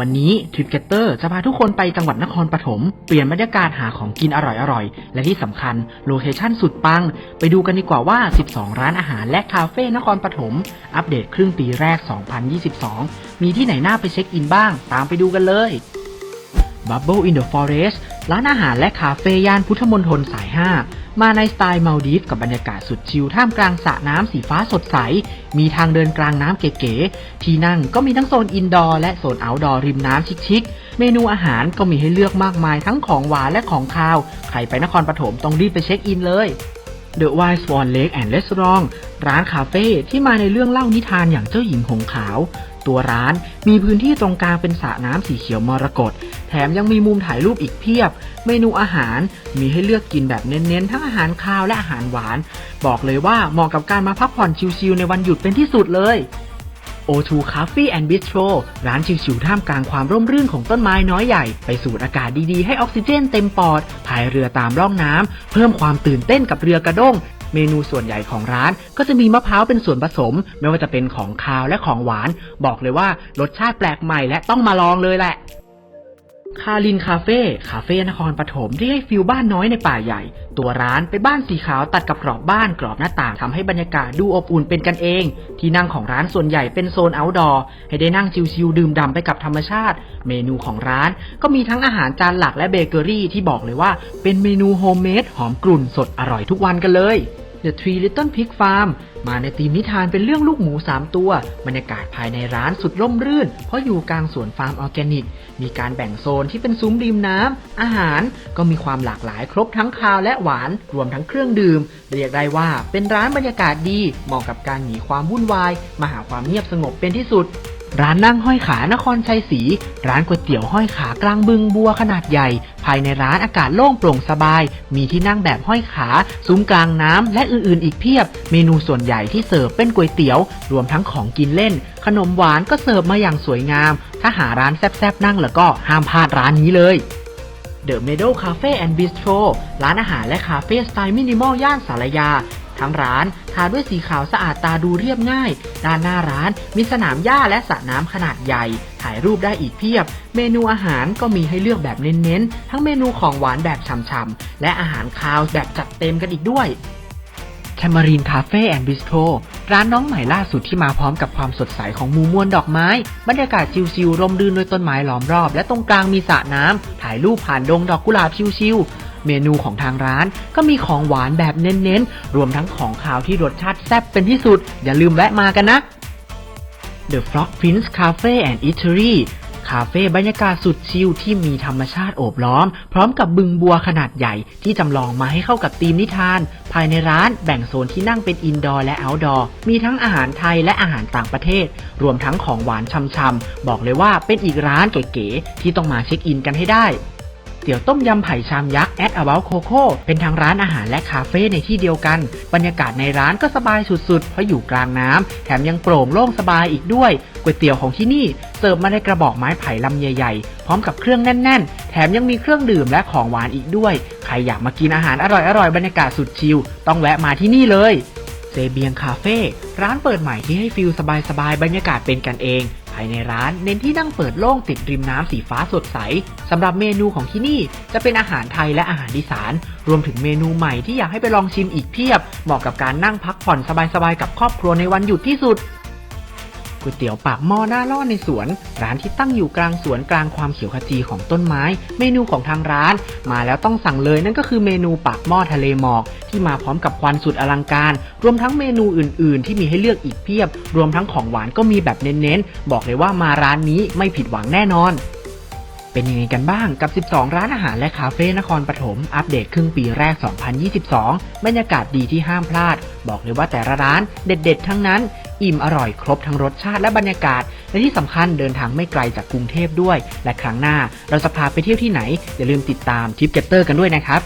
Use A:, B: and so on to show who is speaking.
A: วันนี้ทริปเกตเตอร์จะพาทุกคนไปจังหวัดนครปฐมเปลี่ยนบรรยากาศหาของกินอร่อยๆ และที่สำคัญโลเคชั่นสุดปัง ไปดูกันดีกว่าว่า 12 ร้านอาหารและคาเฟ่นครปฐมอัปเดตครึ่งปีแรก 2022 มีที่ไหนน่าไปเช็คอินบ้าง ตามไปดูกันเลย Bubble in the Forest ร้านอาหารและคาเฟ่ย่านพุทธมณฑลสาย 5 มาในสไตล์มาลดีฟกับบรรยากาศสุดชิลท่ามกลางสระน้ำสีฟ้าสดใส มีทางเดินกลางน้ำเก๋ๆ ที่นั่งก็มีทั้งโซนอินดอร์และโซนเอาท์ดอร์ริมน้ำชิคๆ เมนูอาหารก็มีให้เลือกมากมายทั้งของหวานและของคาว ใครไปนครปฐมต้องรีบไปเช็คอินเลย The Wild Swan Lake and Restaurant ร้านคาเฟ่ที่มาในเรื่องเล่านิทานอย่างเจ้าหญิงหงขาว ตัวร้านมีพื้นที่ตรงกลางเป็นสระน้ำสีเขียวมรกต แถมยังมีมุมถ่ายรูปอีกเพียบ เมนูอาหารมีให้เลือกกินแบบเน้นๆ ทั้งอาหารคาวและอาหารหวาน บอกเลยว่าเหมาะกับการมาพักผ่อนชิลๆในวันหยุดเป็นที่สุดเลย O2 Coffee and Bistro ร้านชิวๆท่ามกลางความร่มรื่นของต้นไม้น้อยใหญ่ ไปสูดอากาศดีๆ ให้ออกซิเจนเต็มปอดพายเรือตามร่องน้ำ เพิ่มความตื่นเต้นกับเรือกระด้ง เมนูส่วนใหญ่ของร้านก็จะมีมะพร้าวเป็นส่วนผสม ไม่ว่าจะเป็นของคาวและของหวาน บอกเลยว่ารสชาติแปลกใหม่และต้องมาลองเลยแหละ คารินคาเฟ่คาเฟ่นครปฐมที่ให้ฟิลบ้านน้อยในป่าใหญ่ ตัวร้านเป็นบ้านสีขาวตัดกับกรอบบ้านกรอบหน้าต่างทำให้บรรยากาศดูอบอุ่นเป็นกันเอง ที่นั่งของร้านส่วนใหญ่เป็นโซน outdoor ให้ได้นั่งชิลๆดื่มด่ำไปกับธรรมชาติ เมนูของร้านก็มีทั้งอาหารจานหลักและเบเกอรี่ที่บอกเลยว่า เป็นเมนูโฮมเมดหอมกลุ่นสดอร่อยทุกวันกันเลย The Three Little Pig Farm มาในธีมนิทานเป็นเรื่องลูกหมู 3 ตัว บรรยากาศภายในร้านสุดร่มรื่น เพราะอยู่กลางสวนฟาร์มออร์แกนิก มีการแบ่งโซนที่เป็นซุ้มริมน้ำ อาหารก็มีความหลากหลายครบทั้งคาวและหวาน รวมทั้งเครื่องดื่ม เรียกได้ว่าเป็นร้านบรรยากาศดี เหมาะกับการหนีความวุ่นวาย มาหาความเงียบสงบเป็นที่สุดร้านนั่งห้อยขานครชัยศรี ร้านก๋วยเตี๋ยวห้อยขากลางบึงบัวขนาดใหญ่ ภายในร้านอากาศโล่งโปร่งสบาย มีที่นั่งแบบห้อยขาซุ้มกลางน้ำและอื่นๆ อีกเพียบ เมนูส่วนใหญ่ที่เสิร์ฟเป็นก๋วยเตี๋ยว รวมทั้งของกินเล่น ขนมหวานก็เสิร์ฟมาอย่างสวยงาม ถ้าหาร้านแซ่บๆนั่งแล้วก็ห้ามพลาดร้านนี้เลย The Meadow Cafe and Bistro ร้านอาหารและคาเฟ่สไตล์มินิมอลย่านสารยา ทั้งร้านทาด้วยสีขาวสะอาดตาดูเรียบง่าย ด้านหน้าร้านมีสนามหญ้าและสระน้ำขนาดใหญ่ ถ่ายรูปได้อีกเพียบ เมนูอาหารก็มีให้เลือกแบบเน้นๆ ทั้งเมนูของหวานแบบฉ่ำๆ และอาหารคาวแบบจัดเต็มกันอีกด้วยแคม a รีนคาเฟ่แอนด์บิสโ o ร้านน้องใหม่ล่าสุดที่มาพร้อมกับความสดใสของมูมวลดอกไม้ บรรยากาศชิลๆร่มรื่นด้วยต้นไม้ล้อมรอบ และตรงกลางมีสระน้ำถ่ายรูปผ่านดงดอกกุหลาบชิลๆ เมนูของทางร้าน ก็มีของหวานแบบเน้นๆ รวมทั้งของขาวที่รสชาติแซ่บเป็นที่สุด อย่าลืมแวะมากันนะ The Frog Prince Cafe and Eatery คาเฟ่บรรยากาศสุดชิลที่มีธรรมชาติโอบล้อม พร้อมกับบึงบัวขนาดใหญ่ที่จำลองมาให้เข้ากับธีมนิทาน ภายในร้านแบ่งโซนที่นั่งเป็นอินดอร์และเอาท์ดอร์มีทั้งอาหารไทยและอาหารต่างประเทศ รวมทั้งของหวานชำๆบอกเลยว่าเป็นอีกร้านเก๋ๆที่ต้องมาเช็คอินกันให้ได้ เตี๋ยวต้มยำไผ่ชามยักษ์ at about coco เป็นทางร้านอาหารและคาเฟ่ในที่เดียวกัน บรรยากาศในร้านก็สบายสุดๆ เพราะอยู่กลางน้ำแถมยังโปร่งโล่งสบายอีกด้วยก๋วยเตี๋ยวของที่นี่เสิร์ฟมาในกระบอกไม้ไผ่ลำใหญ่ๆ พร้อมกับเครื่องแน่น ๆ แถมยังมีเครื่องดื่มและของหวานอีกด้วย ใครอยากมากินอาหารอร่อยๆบรรยากาศสุดชิลต้องแวะมาที่นี่เลยเซเบียงคาเฟ่ร้านเปิดใหม่ที่ให้ฟิลสบายๆบรรยากาศเป็นกันเอง ภายในร้านเน้นที่นั่งเปิดโล่งติดริมน้ำสีฟ้าสดใสสำหรับเมนูของที่นี่จะเป็นอาหารไทยและอาหารอีสาน รวมถึงเมนูใหม่ที่อยากให้ไปลองชิมอีกเพียบ เหมาะกับการนั่งพักผ่อนสบายๆกับครอบครัวในวันหยุดที่สุด ก๋วยเตี๋ยวปากหม้อหน้าล่อในสวน ร้านที่ตั้งอยู่กลางสวนกลางความเขียวขจีของต้นไม้ เมนูของทางร้าน มาแล้วต้องสั่งเลยนั่นก็คือเมนูปากหม้อทะเลหมอก ที่มาพร้อมกับควันสุดอลังการ รวมทั้งเมนูอื่น ๆ ที่มีให้เลือกอีกเพียบ รวมทั้งของหวานก็มีแบบเน้นๆบอกเลยว่ามาร้านนี้ไม่ผิดหวังแน่นอน เป็นยังไงกันบ้างกับ 12 ร้านอาหารและคาเฟ่นครปฐมอัปเดตครึ่งปีแรก 2022 บรรยากาศดีที่ห้ามพลาด บอกเลยว่าแต่ละร้านเด็ด ๆ ทั้งนั้น อิ่มอร่อยครบทั้งรสชาติและบรรยากาศ และที่สำคัญเดินทางไม่ไกลจากกรุงเทพด้วย และครั้งหน้าเราจะพาไปเที่ยวที่ไหนอย่าลืมติดตามทิปเก็ตเตอร์กันด้วยนะครับ